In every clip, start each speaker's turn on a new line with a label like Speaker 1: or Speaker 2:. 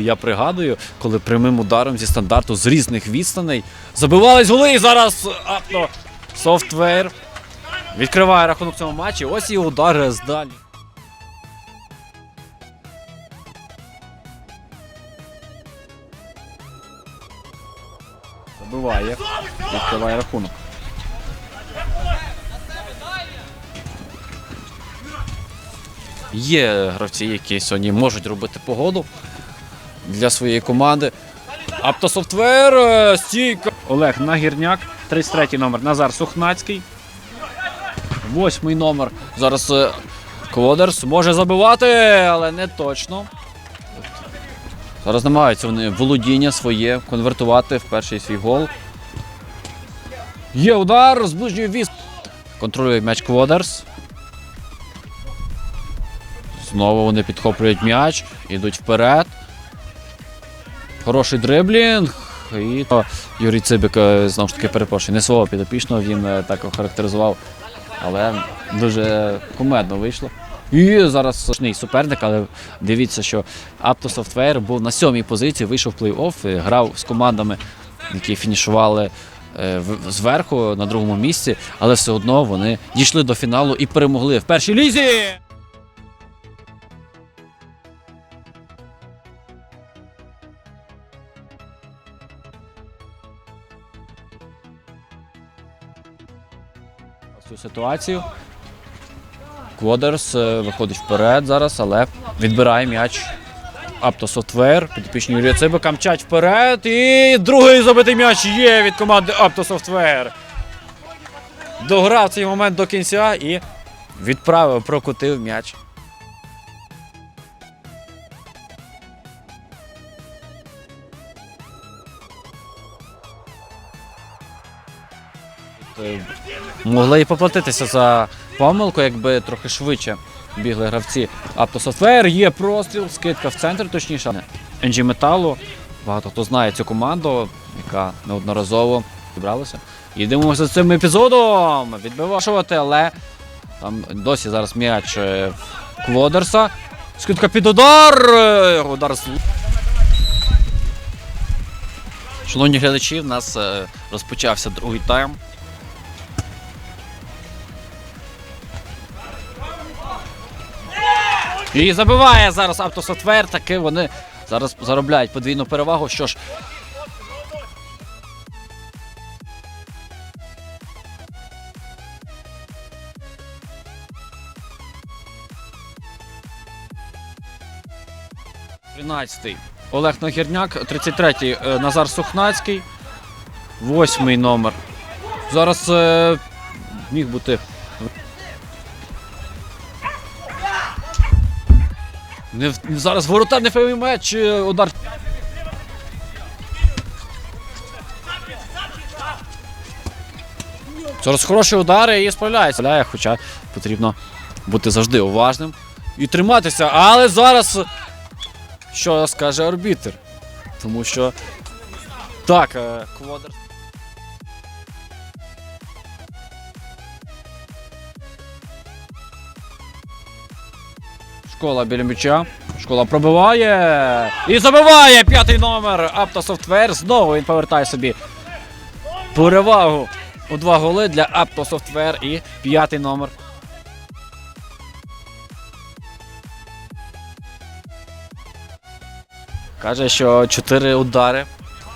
Speaker 1: Я пригадую, коли прямим ударом зі стандарту з різних відстаней забивались голи і зараз апто софтвер відкриває рахунок цьому матчі. Ось і удар здалі. Забиває, відкриває рахунок. Є гравці, які сьогодні можуть робити погоду для своєї команди. Аптософтвер, е, стійка. Олег Нагірняк, 33 номер Назар Сухнацький. Восьмий номер. Зараз е, Кводерс може забивати, але не точно. Зараз намагаються вони володіння своє конвертувати в перший свій гол. Є удар, зближує віз. Контролює м'яч Кводерс. Знову вони підхоплюють м'яч, йдуть вперед. Хороший дриблінг. І то Юрій Цибик, е, знову ж таки, перепрошую, не свого підопічного він е, так охарактеризував, але дуже кумедно вийшло. І зараз страшний суперник, але дивіться, що Apto Software був на сьомій позиції, вийшов в плей-офф, грав з командами, які фінішували е, зверху на другому місці, але все одно вони дійшли до фіналу і перемогли в першій лізі. Цю ситуацію. Кводерс е, виходить вперед зараз, але відбирає м'яч. Аптософтвер, підопічні Юрія Цибика мчать вперед. І другий забитий м'яч є від команди Аптософтвер. Дограв цей момент до кінця і відправив, прокутив м'яч. Могли і поплатитися за помилку, якби трохи швидше бігли гравці. Автософтвер є простріл, скидка в центр, точніше. NG Металу. Багато хто знає цю команду, яка неодноразово зібралася. Дивимося за цим епізодом. Відбивашувати, але там досі зараз м'яч е, Кводерса. Скидка під удар. Удар з Шановні глядачі, в нас е, розпочався другий тайм. І забиває зараз автософтвер, таки вони зараз заробляють подвійну перевагу. Що ж. Олег Нагірняк, 33-й е, Назар Сухнацький, восьмий номер. Зараз е, міг бути Не, зараз воротар не феймий меч, удар. Зараз хороші удари і справляється. Справляє, Хоча потрібно бути завжди уважним і триматися. Але зараз що скаже арбітр? Тому що так, е, Квадр. Школа біля м'яча. Школа пробиває. І забиває п'ятий номер Аптософтвер. Знову він повертає собі перевагу у два голи для Аптософтвер і п'ятий номер. Каже, що чотири удари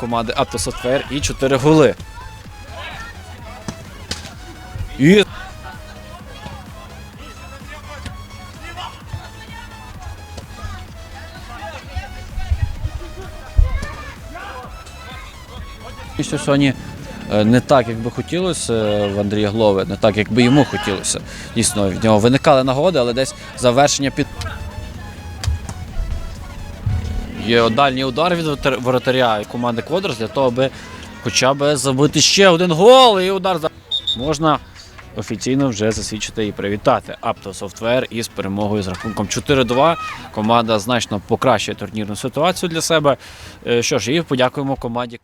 Speaker 1: команди Аптософтвер і чотири голи. І що сьогодні е, не так, як би хотілося е, в Андрія Глови, не так, як би йому хотілося. Дійсно, в нього виникали нагоди, але десь завершення під. Є дальній удар від воротаря команди Квадрас для того, аби хоча б забити ще один гол і удар за. Можна офіційно вже засвідчити і привітати Software із перемогою з рахунком 4-2. Команда значно покращує турнірну ситуацію для себе. Е, Що ж, і подякуємо команді.